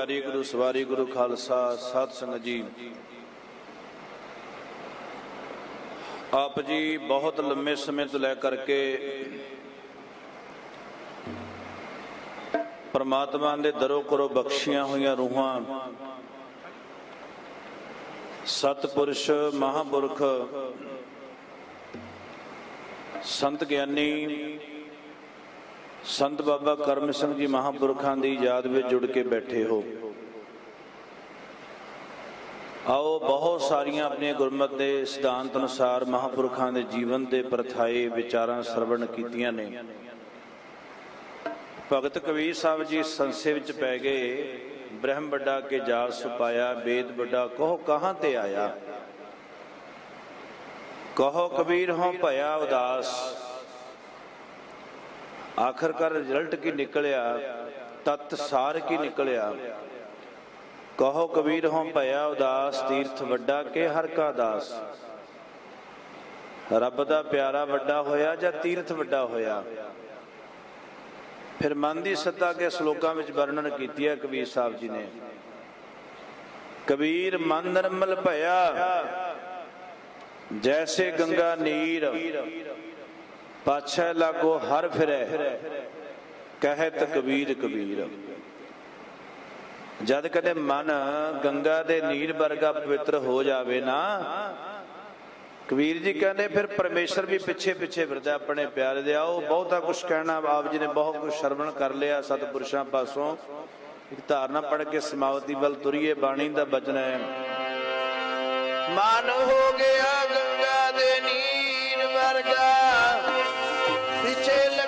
ਪਿਆਰੀ ਗੁਰੂ ਸਵਾਰੀ ਗੁਰੂ ਖਾਲਸਾ ਸਤ ਸੰਗਤ ਜੀ। ਆਪ ਜੀ ਬਹੁਤ ਲੰਮੇ ਸਮੇਂ ਤੋਂ ਲੈ ਕਰਕੇ ਪਰਮਾਤਮਾ ਦੇ ਦਰੋ ਕਰੋ ਬਖਸ਼ੀਆਂ ਹੋਈਆਂ ਰੂਹਾਂ, ਸਤਪੁਰਸ਼, ਮਹਾਪੁਰਖ, ਸੰਤ ਗਿਆਨੀ ਸੰਤ ਬਾਬਾ ਕਰਮ ਸਿੰਘ ਜੀ ਮਹਾਪੁਰਖਾਂ ਦੀ ਯਾਦ ਵਿੱਚ ਜੁੜ ਕੇ ਬੈਠੇ ਹੋ। ਆਓ ਬਹੁਤ ਸਾਰੀਆਂ ਆਪਣੀਆਂ ਗੁਰਮਤ ਦੇ ਸਿਧਾਂਤ ਅਨੁਸਾਰ ਮਹਾਪੁਰਖਾਂ ਦੇ ਜੀਵਨ ਦੇ ਪਰਥਾਏ ਵਿਚਾਰਾਂ ਸਰਵਣ ਕੀਤੀਆਂ ਨੇ। ਭਗਤ ਕਬੀਰ ਸਾਹਿਬ ਜੀ ਸੰਸੇ ਵਿੱਚ ਪੈ ਗਏ। ਬ੍ਰਹਮ ਵੱਡਾ ਕੇ ਜਾਲ ਸੁਪਾਇਆ ਵੇਦ ਵੱਡਾ ਕਹੋ ਕਹਾਂ ਤੇ ਆਇਆ। ਕਹੋ ਕਬੀਰ ਹੋਂ ਭਇਆ ਉਦਾਸ ਆਖਰਕਾਰ ਰਿਜ਼ਲਟ ਕੀ ਨਿਕਲਿਆ? ਤਤ ਸਾਰ ਕੀ ਨਿਕਲਿਆ? ਕਹੋ ਕਬੀਰ ਹੋਂ ਭਇਆ ਉਦਾਸ, ਤੀਰਥ ਵੱਡਾ ਕੇ ਹਰ ਕਾ ਦਾਸ? ਰੱਬ ਦਾ ਪਿਆਰਾ ਵੱਡਾ ਹੋਇਆ ਜਾਂ ਤੀਰਥ ਵੱਡਾ ਹੋਇਆ? ਫਿਰ ਮਨ ਦੀ ਸੱਤਾ ਕੇ ਸ਼ਲੋਕਾਂ ਵਿੱਚ ਵਰਣਨ ਕੀਤੀ ਹੈ ਕਬੀਰ ਸਾਹਿਬ ਜੀ ਨੇ। ਕਬੀਰ, ਮਨ ਨਰਮਲ ਭਇਆ, ਜੈਸੇ ਗੰਗਾ ਨੀਰ। ਪਾਛੈ ਲਾਗੋ ਹਰ ਫਿਰੈ ਕਹਿਤ ਕਬੀਰ ਕਬੀਰ। ਜਦ ਕਦੇ ਮਨ ਗੰਗਾ ਦੇ ਨੀਰ ਵਰਗਾ ਪਵਿੱਤਰ ਹੋ ਜਾਵੇ ਨਾ, ਕਬੀਰ ਜੀ ਕਹਿੰਦੇ ਫਿਰ ਪਰਮੇਸ਼ਰ ਵੀ ਪਿੱਛੇ ਪਿੱਛੇ ਫਿਰਦਾ ਆਪਣੇ ਪਿਆਰੇ ਦੇ, ਆਓ ਬਹੁਤਾ ਕੁਝ ਕਹਿਣਾ, ਆਪ ਜੀ ਨੇ ਬਹੁਤ ਕੁਝ ਸ਼ਰਵਣ ਕਰ ਲਿਆ ਸਤਿਪੁਰਸ਼ਾਂ ਪਾਸੋਂ। ਇੱਕ ਧਾਰਨਾ ਪੜ ਕੇ ਸਮਾਵਤੀ ਵੱਲ ਤੁਰੀਏ, ਬਾਣੀ ਦਾ ਬਚਨ ਹੈ। ਮਨ ਹੋ ਗਿਆ ਗੰਗਾ ਦੇ ਨੀਰ ਵਰਗਾ ਪਿੱਛੇ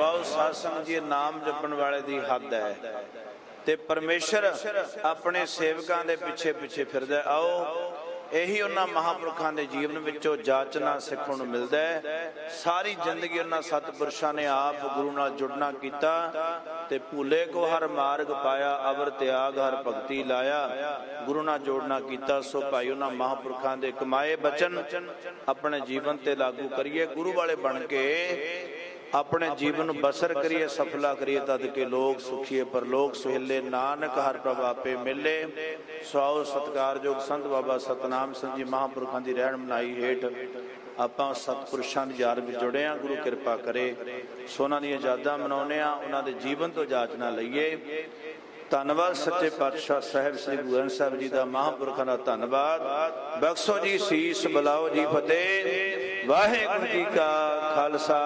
ਸਾਧ ਸੰਗਤ ਜੀ ਨਾਮ ਜਪਣ ਵਾਲੇ ਦੀ ਹੱਦ ਹੈ। ਤੇ ਪਰਮੇਸ਼ਰ ਆਪਣੇ ਸੇਵਕਾਂ ਦੇ ਪਿੱਛੇ ਪਿੱਛੇ ਫਿਰਦਾ ਆਓ, ਇਹੀ ਉਹਨਾਂ ਮਹਾਪੁਰਖਾਂ ਦੇ ਜੀਵਨ ਵਿੱਚੋਂ ਜਾਚਨਾ ਸਿੱਖਣ ਨੂੰ ਮਿਲਦਾ ਹੈ। ਸਾਰੀ ਜ਼ਿੰਦਗੀ ਉਹਨਾਂ ਸਤਿਪੁਰਸ਼ਾਂ ਨੇ ਆਪ ਗੁਰੂ ਨਾਲ ਜੁੜਨਾ ਕੀਤਾ ਤੇ ਭੂਲੇ ਕੋ ਹਰ ਮਾਰਗ ਪਾਇਆ, ਅਵਰ ਤਿਆਗ ਹਰ ਭਗਤੀ ਲਾਇਆ, ਗੁਰੂ ਨਾਲ ਜੋੜਨਾ ਕੀਤਾ। ਸੋ ਭਾਈ, ਉਹਨਾਂ ਮਹਾਪੁਰਖਾਂ ਦੇ ਕਮਾਏ ਬਚਨ ਆਪਣੇ ਜੀਵਨ ਤੇ ਲਾਗੂ ਕਰੀਏ, ਗੁਰੂ ਵਾਲੇ ਬਣ ਕੇ ਆਪਣੇ ਜੀਵਨ ਨੂੰ ਬਸਰ ਕਰੀਏ ਸਫਲਾ ਕਰੀਏ ਤਦ ਕੇ ਲੋਕ ਸੁਖੀਏ ਪਰ ਲੋਕ ਸੁਹਿਲੇ ਨਾਨਕ ਹਰ ਪ੍ਰਭ ਆਪੇ ਮਿਲੇ। ਸਵਾਉ ਸਤਕਾਰਯੋਗ ਸੰਤ ਬਾਬਾ ਸਤਨਾਮ ਸਿੰਘ ਜੀ ਮਹਾਂਪੁਰਖਾਂ ਦੀ ਰਹਿਣ ਮਨਾਈ ਹੇਠ ਆਪਾਂ ਸਤਪੁਰਸ਼ਾਂ ਦੀ ਯਾਦ ਵਿੱਚ ਜੁੜੇ ਆ ਗੁਰੂ ਕਿਰਪਾ ਕਰੇ। ਸੋ ਉਹਨਾਂ ਦੀਆਂ ਯਾਦਾਂ ਮਨਾਉਨੇ ਆ ਉਹਨਾਂ ਦੇ ਜੀਵਨ ਤੋਂ ਜਾਚਨਾ ਲਈਏ। ਧੰਨਵਾਦ ਸੱਚੇ ਪਾਤਸ਼ਾਹ ਸਾਹਿਬ ਸ੍ਰੀ ਗੁਰੂ ਗ੍ਰੰਥ ਸਾਹਿਬ ਜੀ ਦਾ ਮਹਾਂਪੁਰਖਾਂ ਦਾ ਧੰਨਵਾਦ। ਬਖਸ਼ੋ ਜੀ ਸੀਸ ਬਲਾਓ ਜੀ ਫਤਿਹ ਵਾਹਿਗੁਰੂ ਜੀ ਕਾ ਖਾਲਸਾ